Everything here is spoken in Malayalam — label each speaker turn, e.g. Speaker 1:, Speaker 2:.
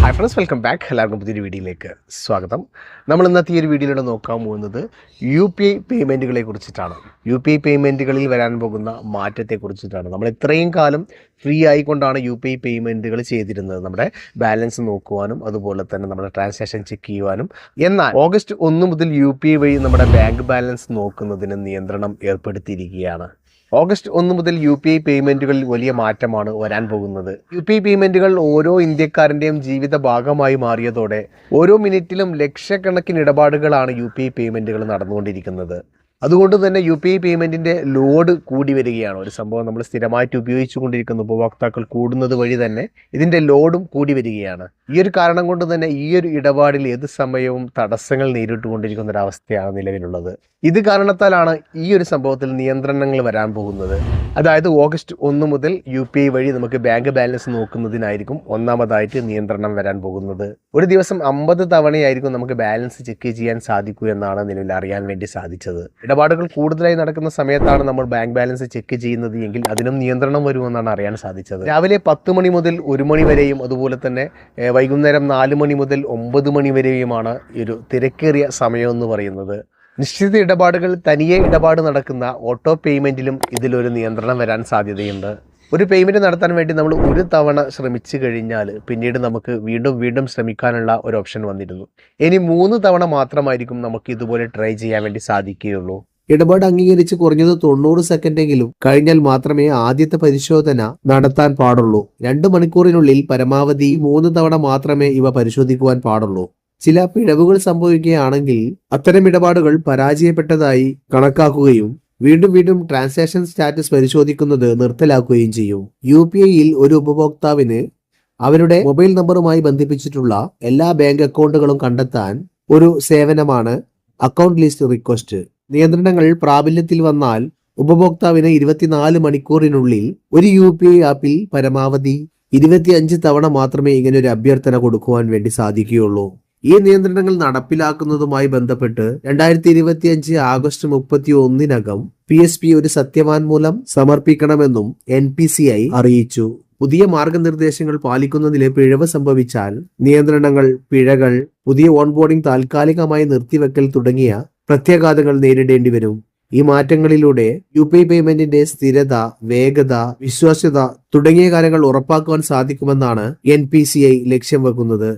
Speaker 1: ഹായ് ഫ്രണ്ട്സ് വെൽക്കം ബാക്ക് എല്ലാവർക്കും പുതിയൊരു വീഡിയോയിലേക്ക് സ്വാഗതം. നമ്മൾ ഇന്നത്തെ ഈ ഒരു വീഡിയോയിലൂടെ നോക്കാൻ പോകുന്നത് യു പി ഐ പേയ്മെന്റുകളെ കുറിച്ചിട്ടാണ്. യു പി ഐ പേയ്മെന്റുകളിൽ വരാൻ പോകുന്ന മാറ്റത്തെ കുറിച്ചിട്ടാണ്. നമ്മൾ ഇത്രയും കാലം ഫ്രീ ആയിക്കൊണ്ടാണ് യു പി ഐ പേയ്മെന്റുകൾ ചെയ്തിരുന്നത്. നമ്മുടെ ബാലൻസ് നോക്കുവാനും അതുപോലെ തന്നെ നമ്മുടെ ട്രാൻസാക്ഷൻ ചെക്ക് ചെയ്യുവാനും. എന്നാൽ ഓഗസ്റ്റ് ഒന്ന് മുതൽ യു പി ഐ വഴി നമ്മുടെ ബാങ്ക് ബാലൻസ് നോക്കുന്നതിന് നിയന്ത്രണം ഏർപ്പെടുത്തിയിരിക്കുകയാണ്. ഓഗസ്റ്റ് ഒന്ന് മുതൽ യു പി ഐ പേയ്മെന്റുകളിൽ വലിയ മാറ്റമാണ് വരാൻ പോകുന്നത്. യു പി ഐ പേയ്മെന്റുകൾ ഓരോ ഇന്ത്യക്കാരന്റെയും ജീവിത ഭാഗമായി മാറിയതോടെ ഓരോ മിനിറ്റിലും ലക്ഷക്കണക്കിന് ഇടപാടുകളാണ് യു പി ഐ പേയ്മെന്റുകൾ നടന്നുകൊണ്ടിരിക്കുന്നത്. അതുകൊണ്ട് തന്നെ യു പി ഐ പേയ്മെന്റിന്റെ ലോഡ് കൂടി വരികയാണ്. ഒരു സംഭവം നമ്മൾ സ്ഥിരമായിട്ട് ഉപയോഗിച്ചുകൊണ്ടിരിക്കുന്ന. ഉപഭോക്താക്കൾ കൂടുന്നത് വഴി തന്നെ ഇതിന്റെ ലോഡും കൂടി വരികയാണ്. ഈ ഒരു കാരണം കൊണ്ട് തന്നെ ഈ ഒരു ഇടപാടിൽ ഏത് സമയവും തടസ്സങ്ങൾ നേരിട്ടുകൊണ്ടിരിക്കുന്ന ഒരു അവസ്ഥയാണ് നിലവിലുള്ളത്. ഇത് കാരണത്താലാണ് ഈ ഒരു സംഭവത്തിൽ നിയന്ത്രണങ്ങൾ വരാൻ പോകുന്നത്. അതായത് ഓഗസ്റ്റ് ഒന്ന് മുതൽ യു പി ഐ വഴി നമുക്ക് ബാങ്ക് ബാലൻസ് നോക്കുന്നതിനായിരിക്കും ഒന്നാമതായിട്ട് നിയന്ത്രണം വരാൻ പോകുന്നത്. ഒരു ദിവസം അമ്പത് തവണയായിരിക്കും നമുക്ക് ബാലൻസ് ചെക്ക് ചെയ്യാൻ സാധിക്കൂ എന്നാണ് നിലവിൽ അറിയാൻ വേണ്ടി സാധിച്ചത്. ഇടപാടുകൾ കൂടുതലായി നടക്കുന്ന സമയത്താണ് നമ്മൾ ബാങ്ക് ബാലൻസ് ചെക്ക് ചെയ്യുന്നത് എങ്കിൽ അതിനും നിയന്ത്രണം വരുമെന്നാണ് അറിയാൻ സാധിച്ചത്. രാവിലെ പത്ത് മണി മുതൽ ഒരു മണി വരെയും അതുപോലെ തന്നെ വൈകുന്നേരം നാല് മണി മുതൽ ഒമ്പത് മണി വരെയുമാണ് ഒരു തിരക്കേറിയ സമയം എന്ന് പറയുന്നത്. നിശ്ചിത ഇടപാടുകൾ തനിയെ ഇടപാട് നടക്കുന്ന ഓട്ടോ പേയ്മെന്റിലും ഇതിലൊരു നിയന്ത്രണം വരാൻ സാധ്യതയുണ്ട്. ഒരു പേയ്മെന്റ് നടത്താൻ വേണ്ടി നമ്മൾ ഒരു തവണ ശ്രമിച്ചു കഴിഞ്ഞാൽ പിന്നീട് നമുക്ക് വീണ്ടും വീണ്ടും ശ്രമിക്കാനുള്ള ഒരു ഓപ്ഷൻ വന്നിരുന്നു. ഇനി മൂന്ന് തവണ മാത്രമായിരിക്കും നമുക്ക് ഇതുപോലെ ട്രൈ ചെയ്യാൻ വേണ്ടി സാധിക്കുകയുള്ളൂ.
Speaker 2: ഇടപാട് അംഗീകരിച്ച് കുറഞ്ഞത് തൊണ്ണൂറ് സെക്കൻഡെങ്കിലും കഴിഞ്ഞാൽ മാത്രമേ ആദ്യത്തെ പരിശോധന നടത്താൻ പാടുള്ളൂ. രണ്ട് മണിക്കൂറിനുള്ളിൽ പരമാവധി മൂന്ന് തവണ മാത്രമേ ഇവ പരിശോധിക്കുവാൻ പാടുള്ളൂ. ചില പിഴവുകൾ സംഭവിക്കുകയാണെങ്കിൽ അത്തരം ഇടപാടുകൾ പരാജയപ്പെട്ടതായി കണക്കാക്കുകയും വീണ്ടും വീണ്ടും ട്രാൻസാക്ഷൻ സ്റ്റാറ്റസ് പരിശോധിക്കുന്നത് നിർത്തലാക്കുകയും ചെയ്യും. യു പി ഐയിൽ ഒരു ഉപഭോക്താവിന് അവരുടെ മൊബൈൽ നമ്പറുമായി ബന്ധിപ്പിച്ചിട്ടുള്ള എല്ലാ ബാങ്ക് അക്കൗണ്ടുകളും കണ്ടെത്താൻ ഒരു സേവനമാണ് അക്കൗണ്ട് ലിസ്റ്റ് റിക്വസ്റ്റ്. നിയന്ത്രണങ്ങൾ പ്രാബല്യത്തിൽ വന്നാൽ ഉപഭോക്താവിന് ഇരുപത്തിനാല് മണിക്കൂറിനുള്ളിൽ ഒരു യു പി ഐ ആപ്പിൽ പരമാവധി ഇരുപത്തിയഞ്ച് തവണ മാത്രമേ ഇങ്ങനെ ഒരു അഭ്യർത്ഥന കൊടുക്കുവാൻ വേണ്ടി സാധിക്കുകയുള്ളൂ. ഈ നിയന്ത്രണങ്ങൾ നടപ്പിലാക്കുന്നതുമായി ബന്ധപ്പെട്ട് രണ്ടായിരത്തി ഇരുപത്തിയഞ്ച് ആഗസ്റ്റ് മുപ്പത്തി ഒന്നിനകം പി എസ് പി ഒരു സത്യവാൻമൂലം സമർപ്പിക്കണമെന്നും എൻ പി സി ഐ അറിയിച്ചു. പുതിയ മാർഗനിർദ്ദേശങ്ങൾ പാലിക്കുന്നതിലെ പിഴവ് സംഭവിച്ചാൽ നിയന്ത്രണങ്ങൾ പിഴകൾ പുതിയ ഓൺബോർഡിംഗ് താൽക്കാലികമായി നിർത്തിവെക്കൽ തുടങ്ങിയ പ്രത്യാഘാതങ്ങൾ നേരിടേണ്ടി വരും. ഈ മാറ്റങ്ങളിലൂടെ യു പി പേയ്മെന്റിന്റെ സ്ഥിരത വേഗത വിശ്വാസ്യത തുടങ്ങിയ കാര്യങ്ങൾ ഉറപ്പാക്കുവാൻ സാധിക്കുമെന്നാണ് എൻ പി സി ഐ ലക്ഷ്യം വെക്കുന്നത്.